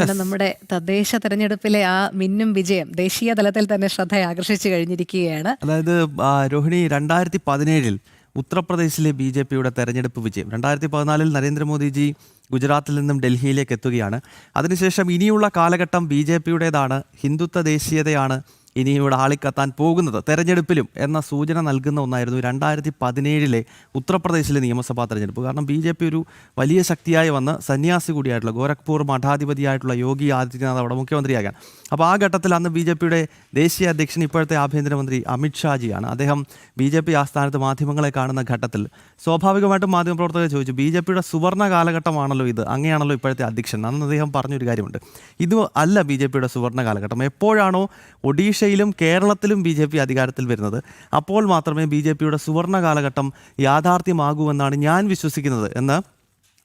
കാരണം നമ്മുടെ തദ്ദേശ തെരഞ്ഞെടുപ്പിലെ ആ മിന്നും വിജയം ദേശീയ തലത്തിൽ തന്നെ ശ്രദ്ധ ആകർഷിച്ചു കഴിഞ്ഞിരിക്കുകയാണ്. അതായത് രോഹിണി രണ്ടായിരത്തി പതിനേഴിൽ ഉത്തർപ്രദേശിലെ ബി ജെ പിയുടെ തെരഞ്ഞെടുപ്പ് വിജയം. രണ്ടായിരത്തി പതിനാലിൽ നരേന്ദ്രമോദിജി ഗുജറാത്തിൽ നിന്നും ഡൽഹിയിലേക്ക് എത്തുകയാണ്. അതിനുശേഷം ഇനിയുള്ള കാലഘട്ടം ബി ജെ പിയുടേതാണ് ഹിന്ദുത്വ ദേശീയതയാണ് ഇനി ഇവിടെ ആളിക്കത്താൻ പോകുന്നത് തെരഞ്ഞെടുപ്പിലും എന്ന സൂചന നൽകുന്ന ഒന്നായിരുന്നു രണ്ടായിരത്തി പതിനേഴിലെ ഉത്തർപ്രദേശിലെ നിയമസഭാ തെരഞ്ഞെടുപ്പ്. കാരണം ബി ജെ പി ഒരു വലിയ ശക്തിയായി വന്ന് സന്യാസി കൂടിയായിട്ടുള്ള ഗോരഖ്പൂർ മഠാധിപതിയായിട്ടുള്ള യോഗി ആദിത്യനാഥ് അവിടെ മുഖ്യമന്ത്രിയാകാൻ. അപ്പോൾ ആ ഘട്ടത്തിൽ അന്ന് ബി ജെ പിയുടെ ദേശീയ അധ്യക്ഷൻ ഇപ്പോഴത്തെ ആഭ്യന്തരമന്ത്രി അമിത്ഷാജിയാണ് അദ്ദേഹം ബി ജെ പി ആസ്ഥാനത്ത് മാധ്യമങ്ങളെ കാണുന്ന ഘട്ടത്തിൽ സ്വാഭാവികമായിട്ടും മാധ്യമപ്രവർത്തകർ ചോദിച്ചു ബി ജെ പിയുടെ സുവർണ കാലഘട്ടമാണല്ലോ ഇത്? അങ്ങനെയാണല്ലോ ഇപ്പോഴത്തെ അധ്യക്ഷൻ? അന്ന് അദ്ദേഹം പറഞ്ഞൊരു കാര്യമുണ്ട്. ഇത് അല്ല ബി ജെ പിയുടെ സുവർണ കാലഘട്ടം. എപ്പോഴാണോ ഒഡീഷയിലും കേരളത്തിലും ബി ജെ പി അധികാരത്തിൽ വരുന്നത്. അപ്പോൾ മാത്രമേ ബി ജെ പിയുടെ സുവർണ കാലഘട്ടം യാഥാർത്ഥ്യമാകൂ എന്നാണ് ഞാൻ വിശ്വസിക്കുന്നത് എന്ന്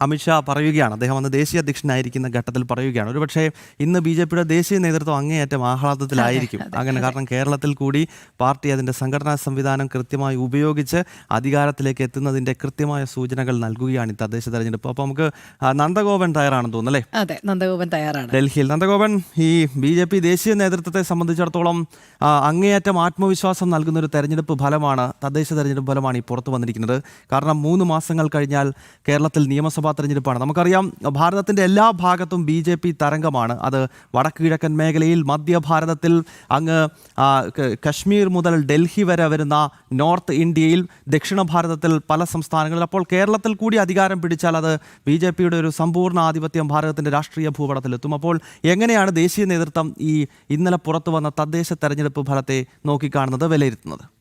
അമിത്ഷാ പറയുകയാണ്. അദ്ദേഹം അന്ന് ദേശീയ അധ്യക്ഷനായിരിക്കുന്ന ഘട്ടത്തിൽ പറയുകയാണ്. ഒരുപക്ഷെ ഇന്ന് ബി ജെ പിയുടെ ദേശീയ നേതൃത്വം അങ്ങേയറ്റം ആഹ്ലാദത്തിലായിരിക്കും. അങ്ങനെ കാരണം കേരളത്തിൽ കൂടി പാർട്ടി അതിന്റെ സംഘടനാ സംവിധാനം കൃത്യമായി ഉപയോഗിച്ച് അധികാരത്തിലേക്ക് എത്തുന്നതിന്റെ കൃത്യമായ സൂചനകൾ നൽകുകയാണ് ഈ തദ്ദേശ തെരഞ്ഞെടുപ്പ്. അപ്പോൾ നമുക്ക് നന്ദഗോപൻ തയ്യാറാണെന്ന് തോന്നുന്നു അല്ലേ? അതെ നന്ദഗോപൻ തയ്യാറാണ്. ഡൽഹിയിൽ. നന്ദഗോപൻ ഈ ബി ജെ പി ദേശീയ നേതൃത്വത്തെ സംബന്ധിച്ചിടത്തോളം അങ്ങേയറ്റം ആത്മവിശ്വാസം നൽകുന്ന ഒരു തെരഞ്ഞെടുപ്പ് ഫലമാണ് തദ്ദേശ തെരഞ്ഞെടുപ്പ് ഫലമാണ് ഈ പുറത്തു വന്നിരിക്കുന്നത്. കാരണം മൂന്ന് മാസങ്ങൾ കഴിഞ്ഞാൽ കേരളത്തിൽ നിയമസഭാ തെരഞ്ഞെടുപ്പാണ്. നമുക്കറിയാം ഭാരതത്തിന്റെ എല്ലാ ഭാഗത്തും ബി ജെ പി തരംഗമാണ്. അത് വടക്ക് കിഴക്കൻ മേഖലയിൽ മധ്യഭാരതത്തിൽ അങ്ങ് കശ്മീർ മുതൽ ഡൽഹി വരെ വരുന്ന നോർത്ത് ഇന്ത്യയിൽ ദക്ഷിണ ഭാരതത്തിൽ പല സംസ്ഥാനങ്ങളിൽ. അപ്പോൾ കേരളത്തിൽ കൂടി അധികാരം പിടിച്ചാൽ അത് ബി ജെ പിയുടെ ഒരു സമ്പൂർണ ആധിപത്യം ഭാരതത്തിന്റെ രാഷ്ട്രീയ ഭൂപടത്തിലെത്തും. അപ്പോൾ എങ്ങനെയാണ് ദേശീയ നേതൃത്വം ഈ ഇന്നലെ പുറത്തു വന്ന തദ്ദേശ തെരഞ്ഞെടുപ്പ് ഫലത്തെ നോക്കിക്കാണുന്നത് വിലയിരുത്തുന്നത്?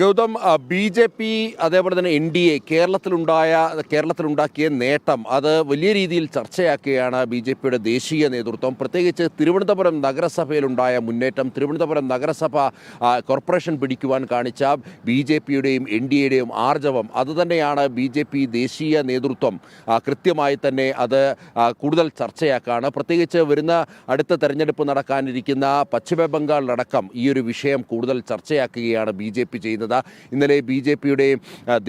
ഗൗതം ബി ജെ പി അതേപോലെ തന്നെ എൻ ഡി എ കേരളത്തിലുണ്ടായ കേരളത്തിലുണ്ടാക്കിയ നേട്ടം അത് വലിയ രീതിയിൽ ചർച്ചയാക്കുകയാണ് ബി ജെ പിയുടെ ദേശീയ നേതൃത്വം. പ്രത്യേകിച്ച് തിരുവനന്തപുരം നഗരസഭയിലുണ്ടായ മുന്നേറ്റം തിരുവനന്തപുരം നഗരസഭ കോർപ്പറേഷൻ പിടിക്കുവാൻ കാണിച്ച ബി ജെ പിയുടെയും എൻ ഡി എയുടെയും ആർജവം അതുതന്നെയാണ് ബി ജെ പി ദേശീയ നേതൃത്വം കൃത്യമായി തന്നെ അത് കൂടുതൽ ചർച്ചയാക്കാണ്. പ്രത്യേകിച്ച് വരുന്ന അടുത്ത തെരഞ്ഞെടുപ്പ് നടക്കാനിരിക്കുന്ന പശ്ചിമ ബംഗാളിലടക്കം ഈ ഒരു വിഷയം കൂടുതൽ ചർച്ചയാക്കുകയാണ് ബി ജെ പി ചെയ്യുന്നത്. ഇന്നലെ ബി ജെ പിയുടെ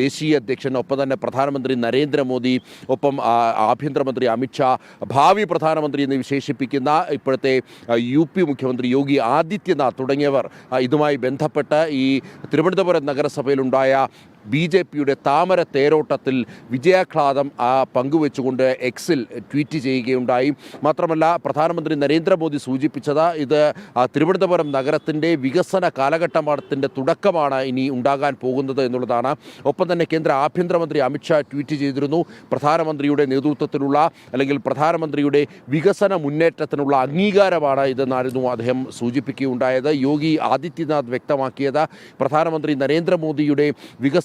ദേശീയ അധ്യക്ഷൻ ഒപ്പം തന്നെ പ്രധാനമന്ത്രി നരേന്ദ്രമോദി ഒപ്പം ആഭ്യന്തരമന്ത്രി അമിത്ഷാ ഭാവി പ്രധാനമന്ത്രി എന്ന് വിശേഷിപ്പിക്കുന്ന ഇപ്പോഴത്തെ യു പി മുഖ്യമന്ത്രി യോഗി ആദിത്യനാഥ് തുടങ്ങിയവർ ഇതുമായി ബന്ധപ്പെട്ട് ഈ തിരുവനന്തപുരം നഗരസഭയിലുണ്ടായ ബി ജെ പിയുടെ താമര തേരോട്ടത്തിൽ വിജയാഹ്ലാദം പങ്കുവെച്ചുകൊണ്ട് എക്സിൽ ട്വീറ്റ് ചെയ്യുകയുണ്ടായി. മാത്രമല്ല പ്രധാനമന്ത്രി നരേന്ദ്രമോദി സൂചിപ്പിച്ചത് ഇത് തിരുവനന്തപുരം നഗരത്തിന്റെ വികസന കാലഘട്ടത്തിന്റെ തുടക്കമാണ് ഇനി ഉണ്ടാകാൻ പോകുന്നത് എന്നുള്ളതാണ്. ഒപ്പം തന്നെ കേന്ദ്ര ആഭ്യന്തരമന്ത്രി അമിത്ഷാ ട്വീറ്റ് ചെയ്തിരുന്നു പ്രധാനമന്ത്രിയുടെ നേതൃത്വത്തിലുള്ള അല്ലെങ്കിൽ പ്രധാനമന്ത്രിയുടെ വികസന മുന്നേറ്റത്തിനുള്ള അംഗീകാരമാണ് ഇതെന്നായിരുന്നു അദ്ദേഹം സൂചിപ്പിക്കുകയുണ്ടായത്. യോഗി ആദിത്യനാഥ് വ്യക്തമാക്കിയത് പ്രധാനമന്ത്രി നരേന്ദ്രമോദിയുടെ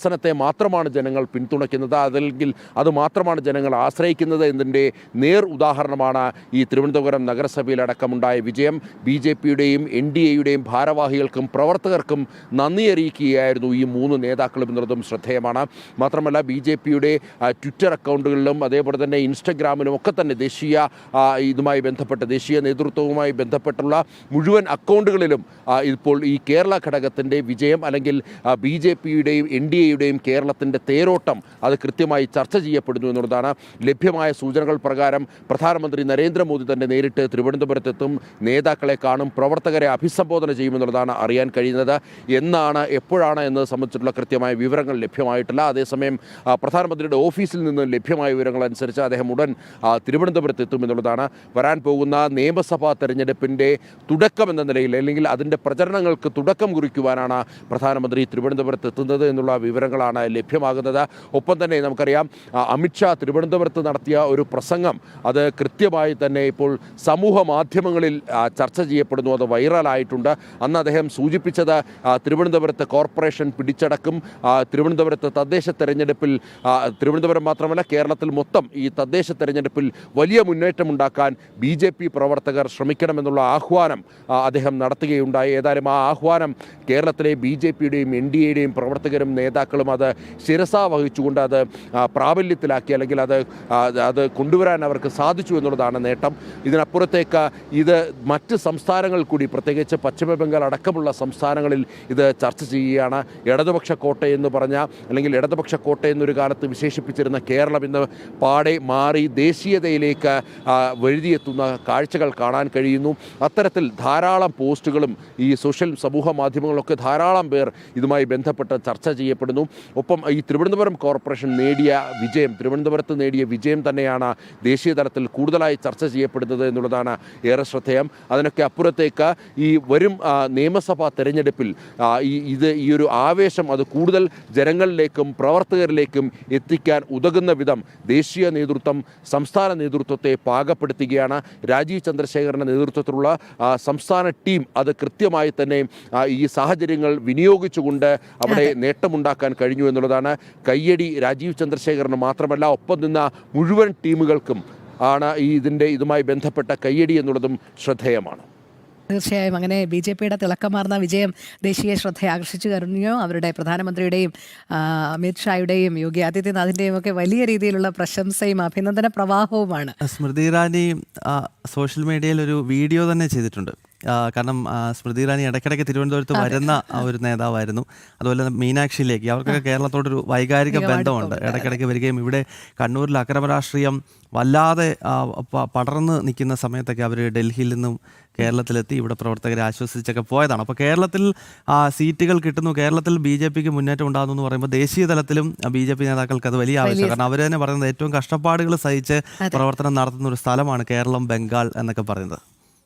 വികസനത്തെ മാത്രമാണ് ജനങ്ങൾ പിന്തുണയ്ക്കുന്നത്. അതല്ലെങ്കിൽ അത് മാത്രമാണ് ജനങ്ങൾ ആശ്രയിക്കുന്നത് എന്നതിന്റെ നേർ ഉദാഹരണമാണ് ഈ തിരുവനന്തപുരം നഗരസഭയിലടക്കമുണ്ടായ വിജയം. ബി ജെ പിയുടെയും എൻ ഡി എയുടെയും ഭാരവാഹികൾക്കും പ്രവർത്തകർക്കും നന്ദി അറിയിക്കുകയായിരുന്നു ഈ മൂന്ന് നേതാക്കളും എന്നുള്ളതും ശ്രദ്ധേയമാണ്. മാത്രമല്ല ബി ജെ പിയുടെ ട്വിറ്റർ അക്കൗണ്ടുകളിലും അതേപോലെ തന്നെ ഇൻസ്റ്റഗ്രാമിലും ഒക്കെ തന്നെ ദേശീയ ഇതുമായി ബന്ധപ്പെട്ട ദേശീയ നേതൃത്വവുമായി ബന്ധപ്പെട്ടുള്ള മുഴുവൻ അക്കൗണ്ടുകളിലും ഇപ്പോൾ ഈ കേരള ഘടകത്തിന്റെ വിജയം അല്ലെങ്കിൽ ബി ജെ പിയുടെയും എൻ ഡി എയുടെയും കേരളത്തിന്റെ തേരോട്ടം അത് കൃത്യമായി ചർച്ച ചെയ്യപ്പെടുന്നു എന്നുള്ളതാണ് ലഭ്യമായ സൂചനകൾ പ്രകാരം പ്രധാനമന്ത്രി നരേന്ദ്രമോദി തന്നെ നേരിട്ട് തിരുവനന്തപുരത്തെത്തും. നേതാക്കളെ കാണും പ്രവർത്തകരെ അഭിസംബോധന ചെയ്യുമെന്നുള്ളതാണ് അറിയാൻ കഴിയുന്നത്. എന്നാണ് എപ്പോഴാണ് എന്നത് സംബന്ധിച്ചിട്ടുള്ള കൃത്യമായ വിവരങ്ങൾ ലഭ്യമായിട്ടില്ല. അതേസമയം പ്രധാനമന്ത്രിയുടെ ഓഫീസിൽ നിന്ന് ലഭ്യമായ വിവരങ്ങൾ അനുസരിച്ച് അദ്ദേഹം ഉടൻ തിരുവനന്തപുരത്ത് എത്തുമെന്നുള്ളതാണ് വരാൻ പോകുന്ന നിയമസഭാ തെരഞ്ഞെടുപ്പിന്റെ തുടക്കം എന്ന നിലയിൽ അല്ലെങ്കിൽ അതിന്റെ പ്രചരണങ്ങൾക്ക് തുടക്കം കുറിക്കുവാനാണ് പ്രധാനമന്ത്രി തിരുവനന്തപുരത്ത് എത്തുന്നത് എന്നുള്ള വിവരങ്ങളാണ് ലഭ്യമാകുന്നത്. ഒപ്പം തന്നെ നമുക്കറിയാം അമിത്ഷാ തിരുവനന്തപുരത്ത് നടത്തിയ ഒരു പ്രസംഗം. അത് കൃത്യമായി തന്നെ ഇപ്പോൾ സമൂഹ മാധ്യമങ്ങളിൽ ചർച്ച ചെയ്യപ്പെടുന്നു. അത് വൈറലായിട്ടുണ്ട്. അന്ന് അദ്ദേഹം സൂചിപ്പിച്ചത് തിരുവനന്തപുരത്ത് കോർപ്പറേഷൻ പിടിച്ചടക്കും. തിരുവനന്തപുരത്ത് തദ്ദേശ തെരഞ്ഞെടുപ്പിൽ തിരുവനന്തപുരം മാത്രമല്ല കേരളത്തിൽ മൊത്തം ഈ തദ്ദേശ തെരഞ്ഞെടുപ്പിൽ വലിയ മുന്നേറ്റമുണ്ടാക്കാൻ ബി ജെ പി പ്രവർത്തകർ ശ്രമിക്കണമെന്നുള്ള ആഹ്വാനം അദ്ദേഹം നടത്തുകയുണ്ടായി. ഏതായാലും ആ ആഹ്വാനം കേരളത്തിലെ ബി ജെ പിയുടെയും എൻ ഡി എയുടെയും പ്രവർത്തകരും നേതാക്കളും നേതാക്കളും അത് ശിരസ വഹിച്ചുകൊണ്ട് അത് പ്രാബല്യത്തിലാക്കി അല്ലെങ്കിൽ അത് അത് കൊണ്ടുവരാൻ അവർക്ക് സാധിച്ചു എന്നുള്ളതാണ് നേട്ടം. ഇതിനപ്പുറത്തേക്ക് ഇത് മറ്റ് സംസ്ഥാനങ്ങൾ കൂടി പ്രത്യേകിച്ച് പശ്ചിമ ബംഗാൾ അടക്കമുള്ള സംസ്ഥാനങ്ങളിൽ ഇത് ചർച്ച ചെയ്യുകയാണ്. ഇടതുപക്ഷ കോട്ട എന്ന് പറഞ്ഞ അല്ലെങ്കിൽ ഇടതുപക്ഷ കോട്ട എന്നൊരു കാലത്ത് വിശേഷിപ്പിച്ചിരുന്ന കേരളം ഇന്ന് പാടെ മാറി ദേശീയതയിലേക്ക് വഴുതിയെത്തുന്ന കാഴ്ചകൾ കാണാൻ കഴിയുന്നു. അത്തരത്തിൽ ധാരാളം പോസ്റ്റുകളും ഈ സോഷ്യൽ സമൂഹ മാധ്യമങ്ങളൊക്കെ ധാരാളം പേർ ഇതുമായി ബന്ധപ്പെട്ട് ചർച്ച ചെയ്യപ്പെടുന്നു. ഒപ്പം ഈ തിരുവനന്തപുരം കോർപ്പറേഷൻ നേടിയ വിജയം തിരുവനന്തപുരത്ത് നേടിയ വിജയം തന്നെയാണ് ദേശീയ തലത്തിൽ കൂടുതലായി ചർച്ച ചെയ്യപ്പെടുന്നത് എന്നുള്ളതാണ് ഏറെ ശ്രദ്ധേയം. അതിനൊക്കെ അപ്പുറത്തേക്ക് ഈ വരും നിയമസഭാ തെരഞ്ഞെടുപ്പിൽ ഈ ഇത് ഈ ഒരു ആവേശം അത് കൂടുതൽ ജനങ്ങളിലേക്കും പ്രവർത്തകരിലേക്കും എത്തിക്കാൻ ഉതകുന്ന വിധം ദേശീയ നേതൃത്വം സംസ്ഥാന നേതൃത്വത്തെ പാകപ്പെടുത്തുകയാണ്. രാജീവ് ചന്ദ്രശേഖരന്റെ നേതൃത്വത്തിലുള്ള സംസ്ഥാന ടീം അത് കൃത്യമായി തന്നെ ഈ സാഹചര്യങ്ങൾ വിനിയോഗിച്ചുകൊണ്ട് അവിടെ നേട്ടമുണ്ടാക്കാൻ കഴിഞ്ഞു എന്നുള്ളതാണ് കയ്യടി രാജീവ് ചന്ദ്രശേഖരന് മാത്രമല്ല ഒപ്പം നിന്ന മുഴുവൻ ടീമുകൾക്കും ആണ് ഈ ഇതിന്റെ ഇതുമായി ബന്ധപ്പെട്ട കയ്യടി എന്നുള്ളതും ശ്രദ്ധേയമാണ്. തീർച്ചയായും അങ്ങനെ ബി ജെ പിയുടെ തിളക്കമാർന്ന വിജയം ദേശീയ ശ്രദ്ധ ആകർഷിച്ചു കഴിഞ്ഞു അവരുടെ പ്രധാനമന്ത്രിയുടെയും അമിത്ഷായുടെയും യോഗി ആദിത്യനാഥിന്റെയും ഒക്കെ വലിയ രീതിയിലുള്ള പ്രശംസയും അഭിനന്ദന പ്രവാഹവുമാണ്. സ്മൃതി ഇറാനി സോഷ്യൽ മീഡിയയിൽ ഒരു വീഡിയോ തന്നെ ചെയ്തിട്ടുണ്ട്. കാരണം സ്മൃതി ഇറാനി ഇടയ്ക്കിടയ്ക്ക് തിരുവനന്തപുരത്ത് വരുന്ന ഒരു നേതാവായിരുന്നു. അതുപോലെ തന്നെ മീനാക്ഷിയിലേക്ക്. അവർക്കൊക്കെ കേരളത്തോടൊരു വൈകാരിക ബന്ധമുണ്ട്. ഇടയ്ക്കിടയ്ക്ക് വരികയും ഇവിടെ കണ്ണൂരിൽ അക്രമ രാഷ്ട്രീയം വല്ലാതെ പടർന്ന് നിൽക്കുന്ന സമയത്തൊക്കെ അവർ ഡൽഹിയിൽ നിന്നും കേരളത്തിലെത്തി ഇവിടെ പ്രവർത്തകരെ ആശ്വസിച്ചൊക്കെ പോയതാണ്. അപ്പോൾ കേരളത്തിൽ സീറ്റുകൾ കിട്ടുന്നു. കേരളത്തിൽ ബി ജെ പിക്ക് മുന്നേറ്റം ഉണ്ടാകുന്നു എന്ന് പറയുമ്പോൾ ദേശീയ തലത്തിലും ബി ജെ പി നേതാക്കൾക്ക് അത് വലിയ ആവശ്യമാണ് കാരണം അവർ തന്നെ പറയുന്നത് ഏറ്റവും കഷ്ടപ്പാടുകൾ സഹിച്ച് പ്രവർത്തനം നടത്തുന്ന ഒരു സ്ഥലമാണ് കേരളം ബംഗാൾ എന്നൊക്കെ പറയുന്നത്.